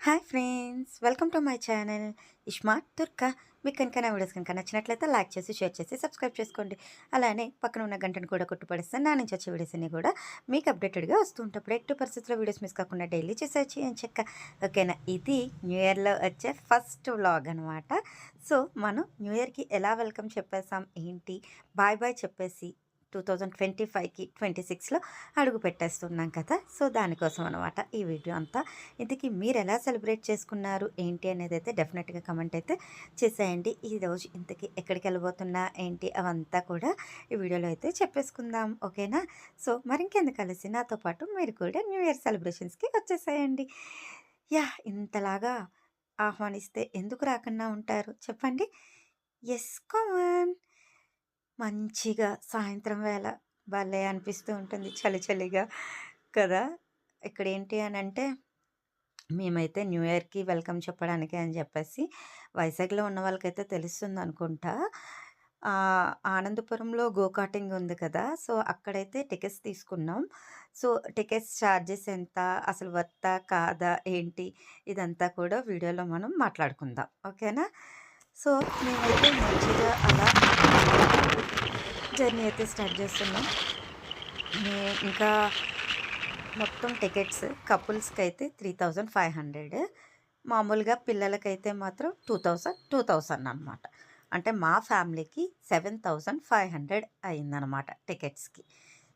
Hi friends welcome to my channel iSmart తుర్కా మీకు కనుక నా వీడియోస్ కనుక నచ్చినట్లయితే లైక్ చేసి షేర్ చేసి సబ్స్క్రైబ్ చేసుకోండి. అలానే పక్కన ఉన్న గంటను కూడా కొట్టుపడిస్తాను నా నుంచి వచ్చే వీడియోస్ అన్ని కూడా మీకు అప్డేటెడ్గా వస్తూ ఉంటాయి. ఎట్టి పరిస్థితుల్లో వీడియోస్ మిస్ కాకుండా డైలీ చేసేసి అని చెక్క. ఓకేనా? ఇది న్యూ ఇయర్లో వచ్చే ఫస్ట్ వ్లాగ్ అనమాట సో మనం న్యూ ఇయర్కి ఎలా వెల్కమ్ చెప్పేసాం ఏంటి? బాయ్ బాయ్ చెప్పేసి టూ థౌజండ్ ట్వంటీ ఫైవ్కి ట్వంటీ సిక్స్లో అడుగు పెట్టేస్తున్నాం కదా. సో దానికోసం అనమాట ఈ వీడియో అంతా. ఇంతకీ మీరు ఎలా సెలబ్రేట్ చేసుకున్నారు? ఏంటి అనేది అయితే డెఫినెట్గా కమెంట్ అయితే చేసేయండి. ఈ రోజు ఇంతకీ ఎక్కడికి వెళ్ళబోతున్నా ఏంటి అవంతా కూడా ఈ వీడియోలో అయితే చెప్పేసుకుందాం. ఓకేనా? సో మరింకెందుకు కలిసి నాతో పాటు మీరు కూడా న్యూ ఇయర్ సెలబ్రేషన్స్కి వచ్చేసేయండి. యా ఇంతలాగా ఆహ్వానిస్తే ఎందుకు రాకుండా ఉంటారు? చెప్పండి. ఎస్ కామన్ మంచిగా సాయంత్రం వేళ భలే అనిపిస్తూ ఉంటుంది చలి చలిగా కదా. ఇక్కడ ఏంటి అని అంటే మేమైతే న్యూ ఇయర్కి వెల్కమ్ చెప్పడానికి అని చెప్పేసి వైజాగ్లో ఉన్న వాళ్ళకైతే తెలుస్తుంది అనుకుంటా. ఆనందపురంలో గోకాటింగ్ ఉంది కదా సో అక్కడైతే టికెట్స్ తీసుకున్నాం. సో టికెట్స్ ఛార్జెస్ ఎంత అసలు వర్తా కాదా ఏంటి ఇదంతా కూడా వీడియోలో మనం మాట్లాడుకుందాం. ఓకేనా? సో మేమైతే మంచిగా అలా జర్నీ అయితే స్టార్ట్ చేస్తున్నాం. ఇంకా మొత్తం టికెట్స్ కపుల్స్కి అయితే త్రీ థౌజండ్ ఫైవ్ హండ్రెడ్. మామూలుగా పిల్లలకైతే మాత్రం టూ థౌజండ్ టూ థౌజండ్ అనమాట అంటే మా ఫ్యామిలీకి సెవెన్ థౌజండ్ ఫైవ్ హండ్రెడ్ అయిందనమాట టికెట్స్కి.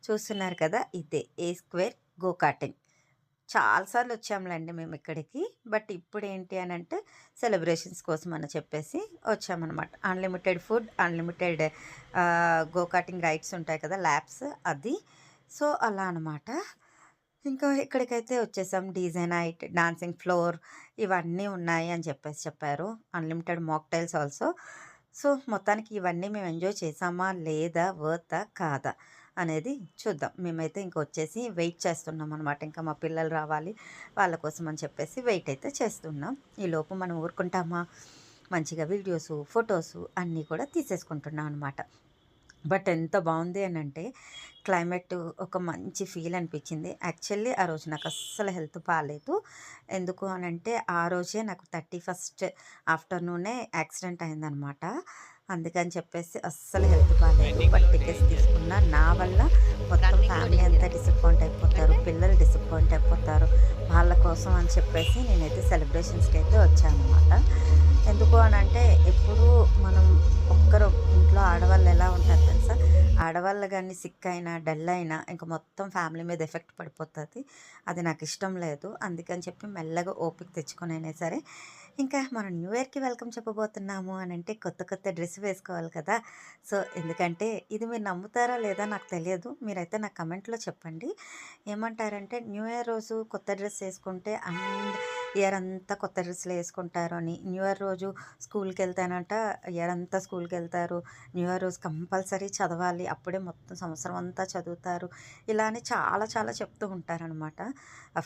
చూస్తున్నారు కదా ఇదే ఏ స్క్వేర్ గో కార్టింగ్ చాలాసార్లు వచ్చాములేండి మేము ఇక్కడికి. బట్ ఇప్పుడు ఏంటి అని అంటే సెలబ్రేషన్స్ కోసం అని చెప్పేసి వచ్చామన్నమాట. Unlimited food unlimited go karting rides ఉంటాయి కదా ల్యాబ్స్ అది. సో అలా అనమాట ఇంకా ఇక్కడికైతే వచ్చేసాం. డీజే నైట్ డాన్సింగ్ ఫ్లోర్ ఇవన్నీ ఉన్నాయి అని చెప్పేసి చెప్పారు. Unlimited mocktails also. సో మొత్తానికి ఇవన్నీ మేము ఎంజాయ్ చేసామా లేదా వర్తా కాదా? అనేది చూద్దాం. మేమైతే ఇంక వచ్చేసి వెయిట్ చేస్తున్నాం అనమాట ఇంకా మా పిల్లలు రావాలి వాళ్ళ కోసం అని చెప్పేసి వెయిట్ అయితే చేస్తున్నాం. ఈ లోపు మనం ఊరుకుంటామా? మంచిగా వీడియోస్ ఫొటోస్ అన్నీ కూడా తీసేసుకుంటున్నాం అనమాట బట్ ఎంత బాగుంది అని అంటే క్లైమేట్ ఒక మంచి ఫీల్ అనిపించింది. యాక్చువల్లీ ఆ రోజు నాకు అస్సలు హెల్త్ బాగాలేదు ఎందుకు అని అంటే ఆ రోజే నాకు థర్టీ ఫస్ట్ ఆఫ్టర్నూనే యాక్సిడెంట్ అయిందనమాట అందుకని చెప్పేసి అస్సలు హెల్త్ బాగాలేదు బట్ టికెట్స్ తీసుకున్నా. నా వల్ల మొత్తం ఫ్యామిలీ అంతా డిసప్పాయింట్ అయిపోతారు. పిల్లలు డిసప్పాయింట్ అయిపోతారు. వాళ్ళ కోసం అని చెప్పేసి నేనైతే సెలబ్రేషన్స్కి అయితే వచ్చాను అనమాట ఎందుకు అని అంటే ఎప్పుడు మనం ఒక్కరు ఇంట్లో ఆడవాళ్ళు ఎలా ఉంటారు తెలుసా? ఆడవాళ్ళు కానీ సిక్ అయినా డల్ అయినా ఇంకా మొత్తం ఫ్యామిలీ మీద ఎఫెక్ట్ పడిపోతుంది. అది నాకు ఇష్టం లేదు. అందుకని చెప్పి మెల్లగా ఓపిక తెచ్చుకొని అయినా సరే ఇంకా మనం న్యూ ఇయర్కి వెల్కమ్ చెప్పబోతున్నాము అని అంటే కొత్త కొత్త డ్రెస్ వేసుకోవాలి కదా. సో ఎందుకంటే ఇది మీరు నమ్ముతారా లేదా నాకు తెలియదు. మీరైతే నా కమెంట్లో చెప్పండి. ఏమంటారంటే న్యూ ఇయర్ రోజు కొత్త డ్రెస్ వేసుకుంటే అండ్ ఇయర్ అంతా కొత్త డ్రెస్సులు వేసుకుంటారు అని. న్యూ ఇయర్ రోజు స్కూల్కి వెళ్తానంట ఇయర్ అంతా స్కూల్కి వెళ్తారు. న్యూ ఇయర్ రోజు కంపల్సరీ చదవాలి. అప్పుడే మొత్తం సంవత్సరం అంతా చదువుతారు. ఇలా అని చాలా చాలా చెప్తూ ఉంటారనమాట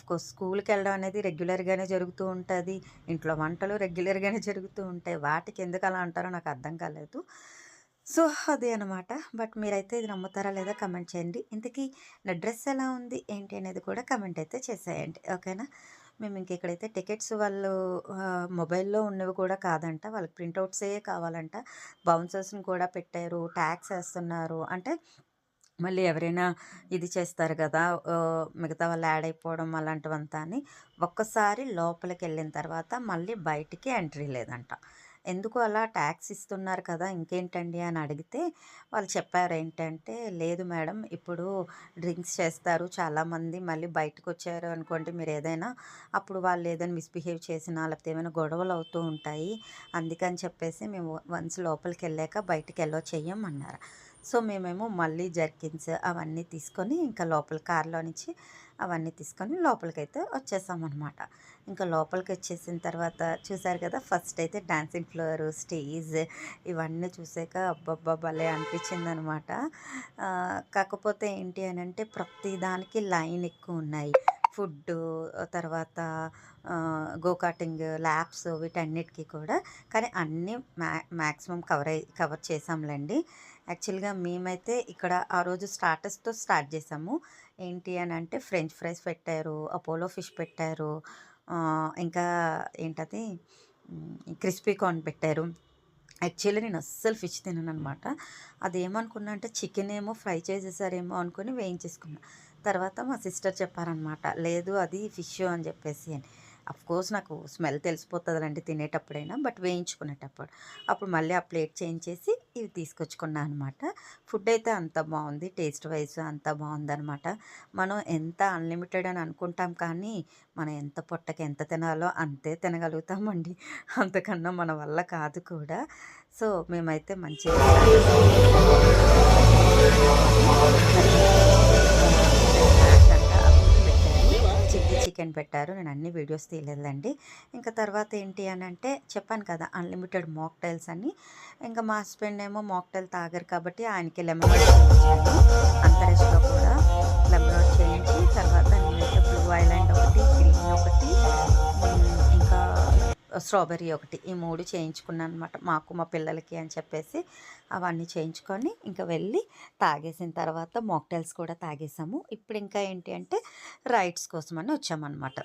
కోర్స్ స్కూల్కి వెళ్ళడం అనేది రెగ్యులర్గానే జరుగుతూ ఉంటుంది. ఇంట్లో వంట వంటలు రెగ్యులర్గానే జరుగుతూ ఉంటాయి వాటికి ఎందుకు అలా అంటారో నాకు అర్థం కాలేదు. సో అదే అనమాట బట్ మీరైతే ఇది నమ్ముతారా లేదా కమెంట్ చేయండి. ఇంతకీ నా డ్రెస్ ఎలా ఉంది? ఏంటి అనేది కూడా కమెంట్ అయితే చేసేయండి. ఓకేనా? మేము ఇంక ఇక్కడైతే టికెట్స్ వాళ్ళు మొబైల్లో ఉన్నవి కూడా కాదంట. వాళ్ళకి ప్రింట్అవుట్సే కావాలంట. బౌన్సర్స్ని కూడా పెట్టారు. ట్యాక్స్ వేస్తున్నారు. అంటే మళ్ళీ ఎవరైనా ఇది చేస్తారు కదా మిగతా వాళ్ళు యాడ్ అయిపోవడం అలాంటివంతా అని ఒక్కసారి లోపలికి వెళ్ళిన తర్వాత మళ్ళీ బయటికి ఎంట్రీ లేదంట. ఎందుకు అలా ట్యాక్స్ ఇస్తున్నారు కదా ఇంకేంటండి అని అడిగితే వాళ్ళు చెప్పారు ఏంటంటే లేదు మేడం ఇప్పుడు డ్రింక్స్ చేస్తారు చాలామంది మళ్ళీ బయటకు వచ్చారు అనుకోండి మీరు ఏదైనా అప్పుడు వాళ్ళు ఏదైనా మిస్బిహేవ్ చేసినా లేకపోతే ఏమైనా గొడవలు అవుతూ ఉంటాయి అందుకని చెప్పేసి మేము వన్స్ లోపలికి వెళ్ళాక బయటికి వెళ్ళో చెయ్యమన్నారు. సో మేమేమో మళ్ళీ జర్కిన్స్ అవన్నీ తీసుకొని ఇంకా లోపల కార్లో నుంచి అవన్నీ తీసుకొని లోపలికైతే వచ్చేసామన్నమాట. ఇంకా లోపలికి వచ్చేసిన తర్వాత చూసారు కదా ఫస్ట్ అయితే డాన్సింగ్ ఫ్లోర్ స్టేజ్ ఇవన్నీ చూసాక అబ్బబ్బా భలే అనిపించింది అనమాట కాకపోతే ఏంటి అని అంటే ప్రతి దానికి లైన్ ఎక్కువ ఉన్నాయి. ఫుడ్ తర్వాత గోకాటింగ్ ల్యాబ్స్ వీటన్నిటికీ కూడా. కానీ అన్నీ మ్యా మ్యాక్సిమం కవర్ అయి కవర్ చేసాంలేండి. యాక్చువల్గా మేమైతే ఇక్కడ ఆ రోజు స్టార్టర్స్తో స్టార్ట్ చేసాము ఏంటి అని అంటే ఫ్రెంచ్ ఫ్రైస్ పెట్టారు అపోలో ఫిష్ పెట్టారు ఇంకా ఏంటది క్రిస్పీ కార్న్ పెట్టారు. యాక్చువల్లీ నేను అస్సలు ఫిష్ తినననమాట. అదేమనుకున్నా అంటే చికెన్ ఏమో ఫ్రై చేసేసారేమో అనుకుని వేయించేసుకున్నా. తర్వాత మా సిస్టర్ చెప్పారనమాట. లేదు అది ఫిష్ అని చెప్పేసి అని. అఫ్‌కోర్స్ నాకు స్మెల్ తెలిసిపోతుందండి తినేటప్పుడైనా. బట్ వేయించుకునేటప్పుడు. అప్పుడు మళ్ళీ ఆ ప్లేట్ చేంజ్ చేసి ఇవి తీసుకొచ్చుకున్నాను అనమాట. ఫుడ్ అయితే అంత బాగుంది టేస్ట్ వైస్ అంత బాగుందనమాట మనం ఎంత అన్‌లిమిటెడ్ అని అనుకుంటాం కానీ, మనం ఎంత పొట్టకి ఎంత తినాలో అంతే తినగలుగుతామండి. అంతకన్నా మన వల్ల కాదు కూడా. సో, మేమైతే మంచిగా చికెన్ పెట్టారు. నేను అన్ని వీడియోస్ తీయలేదండి ఇంకా తర్వాత ఏంటి అని అంటే చెప్పాను కదా! అన్‌లిమిటెడ్ మాక్టైల్స్ అని. ఇంకా మా హస్బెండ్ ఏమో మాక్టైల్ తాగరు కాబట్టి ఆయనకి లెమన్ చేయించాను. కూడా లెమన్ చేయించి తర్వాత నేనైతే బ్లూ ఐలాండ్ ఒకటి, గ్రీన్ ఒకటి స్ట్రాబెర్రీ ఒకటి. ఈ మూడు చేయించుకున్నాను అనమాట మాకు, మా పిల్లలకి అని చెప్పేసి అవన్నీ చేయించుకొని ఇంకా వెళ్ళి తాగేసిన తర్వాత మాక్టైల్స్ కూడా తాగేసాము. ఇప్పుడు ఇంకా ఏంటి అంటే రైడ్స్ కోసమని వచ్చామనమాట.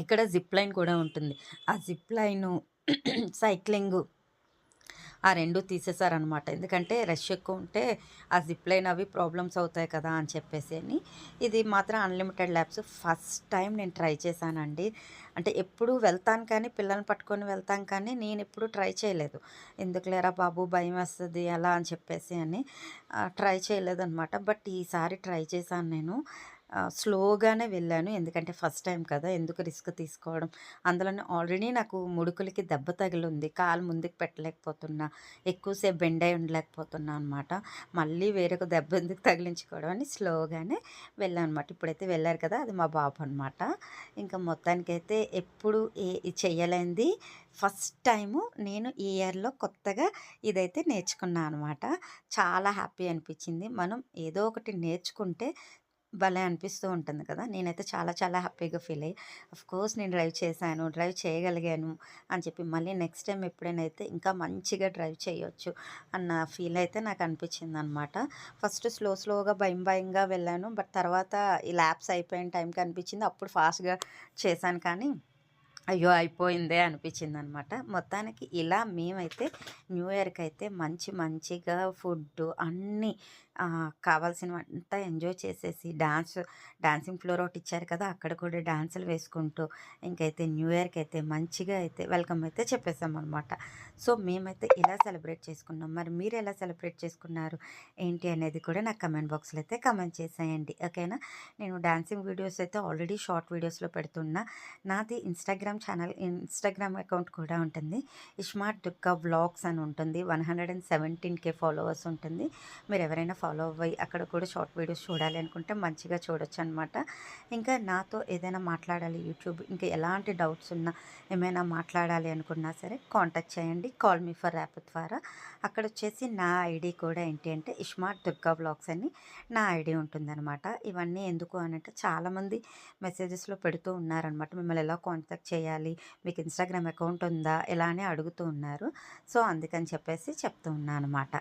ఇక్కడ జిప్ లైన్ కూడా ఉంటుంది. ఆ జిప్ లైను, సైక్లింగు ఆ రెండు తీసేసారనమాట. ఎందుకంటే రష్ ఎక్కువ ఉంటే ఆ జిప్ లైన్ అవి ప్రాబ్లమ్స్ అవుతాయి కదా! అని చెప్పేసి అని. ఇది మాత్రం అన్‌లిమిటెడ్ ల్యాబ్స్ ఫస్ట్ టైం నేను ట్రై చేశానండి. అంటే ఎప్పుడు వెళ్తాను కానీ పిల్లల్ని పట్టుకొని వెళ్తాను కానీ నేను ఎప్పుడు ట్రై చేయలేదు. ఎందుకు లేరా బాబు భయం వస్తుంది అలా అని చెప్పేసి అని ట్రై చేయలేదనమాట. బట్ ఈసారి ట్రై చేశాను నేను. స్లోగానే వెళ్ళాను. ఎందుకంటే ఫస్ట్ టైం కదా! ఎందుకు రిస్క్ తీసుకోవడం. అందులోనే ఆల్రెడీ నాకు ముడుకులకి దెబ్బ తగిలుంది. కాలు ముందుకు పెట్టలేకపోతున్నా. ఎక్కువసేపు బెండ్ అయి ఉండలేకపోతున్నా అనమాట. మళ్ళీ వేరొక దెబ్బ ఎందుకు తగిలించుకోవడం అని స్లోగానే వెళ్ళాననమాట. ఇప్పుడైతే వెళ్ళారు కదా! అది మా బాబు అనమాట. ఇంకా మొత్తానికైతే ఎప్పుడు ఏ చేయలేంది ఫస్ట్ టైము నేను ఈ ఇయర్‌లో కొత్తగా ఇదైతే నేర్చుకున్నాను అనమాట. చాలా హ్యాపీ అనిపించింది. మనం ఏదో ఒకటి నేర్చుకుంటే భలే అనిపిస్తూ ఉంటుంది కదా! నేనైతే చాలా చాలా హ్యాపీగా ఫీల్ అయ్యి అఫ్‌కోర్స్ నేను డ్రైవ్ చేశాను. డ్రైవ్ చేయగలిగాను అని చెప్పి మళ్ళీ నెక్స్ట్ టైం ఎప్పుడైనా అయితే ఇంకా మంచిగా డ్రైవ్ చేయొచ్చు అన్న ఫీల్ అయితే నాకు అనిపించిందనమాట. ఫస్ట్ స్లో స్లోగా భయం భయంగా వెళ్ళాను. బట్ తర్వాత ఈ ల్యాబ్స్ అయిపోయిన టైంకి అనిపించింది. అప్పుడు ఫాస్ట్‌గా చేశాను కానీ అయ్యో! అయిపోయిందే అనిపించింది అనమాట మొత్తానికి ఇలా మేమైతే న్యూ ఇయర్‌కైతే మంచి మంచిగా ఫుడ్డు అన్నీ కావాల్సినవంతా ఎంజాయ్ చేసేసి డాన్స్ డాన్సింగ్ ఫ్లోర్ ఒకటి ఇచ్చారు కదా! అక్కడ కూడా డాన్సులు వేసుకుంటూ ఇంకైతే న్యూ ఇయర్‌కైతే మంచిగా అయితే వెల్కమ్ అయితే చెప్పేసాం అనమాట సో, మేమైతే ఇలా సెలబ్రేట్ చేసుకున్నాం. మరి మీరు ఎలా సెలబ్రేట్ చేసుకున్నారు? ఏంటి అనేది కూడా నాకు కమెంట్ బాక్స్‌లో అయితే కమెంట్ చేసేయండి. ఓకేనా? నేను డాన్సింగ్ వీడియోస్ అయితే ఆల్రెడీ షార్ట్ వీడియోస్‌లో పెడుతున్నా. నాది ఇన్‌స్టాగ్రామ్ ఛానల్ ఇన్‌స్టాగ్రామ్ అకౌంట్ కూడా ఉంటుంది. ఇష్మార్ట్ దుర్గా వ్లాగ్స్ అని ఉంటుంది. 117 ఫాలోవర్స్ ఉంటుంది. మీరు ఎవరైనా ఫాలో అవ్వి అక్కడ కూడా షార్ట్ వీడియోస్ చూడాలి అనుకుంటే మంచిగా చూడొచ్చనమాట. ఇంకా నాతో ఏదైనా మాట్లాడాలి యూట్యూబ్ ఇంకా ఎలాంటి డౌట్స్ ఉన్నా ఏమైనా మాట్లాడాలి అనుకున్నా సరే కాంటాక్ట్ చేయండి. కాల్ మీ ఫర్ యాప్ ద్వారా. అక్కడ వచ్చేసి నా ఐడి కూడా ఏంటి అంటే ఇష్మార్ట్ దుర్గా వ్లాగ్స్ అని నా ఐడి ఉంటుందనమాట. ఇవన్నీ ఎందుకు అనంటే చాలామంది మెసేజెస్‌లో పెడుతూ ఉన్నారనమాట. మిమ్మల్ని ఎలా కాంటాక్ట్ చేయాలి? మీకు ఇన్‌స్టాగ్రామ్ అకౌంట్ ఉందా? ఇలా అని అడుగుతూ ఉన్నారు. సో, అందుకని చెప్పేసి చెప్తూ ఉన్నాను అనమాట.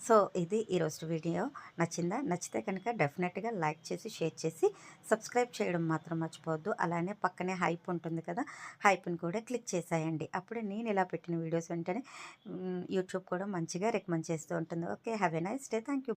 సో, ఇది ఈరోజు వీడియో నచ్చిందా? నచ్చితే కనుక డెఫినెట్‌గా లైక్ చేసి, షేర్ చేసి, సబ్స్క్రైబ్ చేయడం మాత్రం మర్చిపోవద్దు. అలానే పక్కనే హైప్ ఉంటుంది కదా! హైప్‌ని కూడా క్లిక్ చేసేయండి. అప్పుడే నేను ఇలా పెట్టిన వీడియోస్ వెంటనే యూట్యూబ్ కూడా మంచిగా రికమెండ్ చేస్తూ ఉంటుంది. Okay. Have a nice day. Thank you.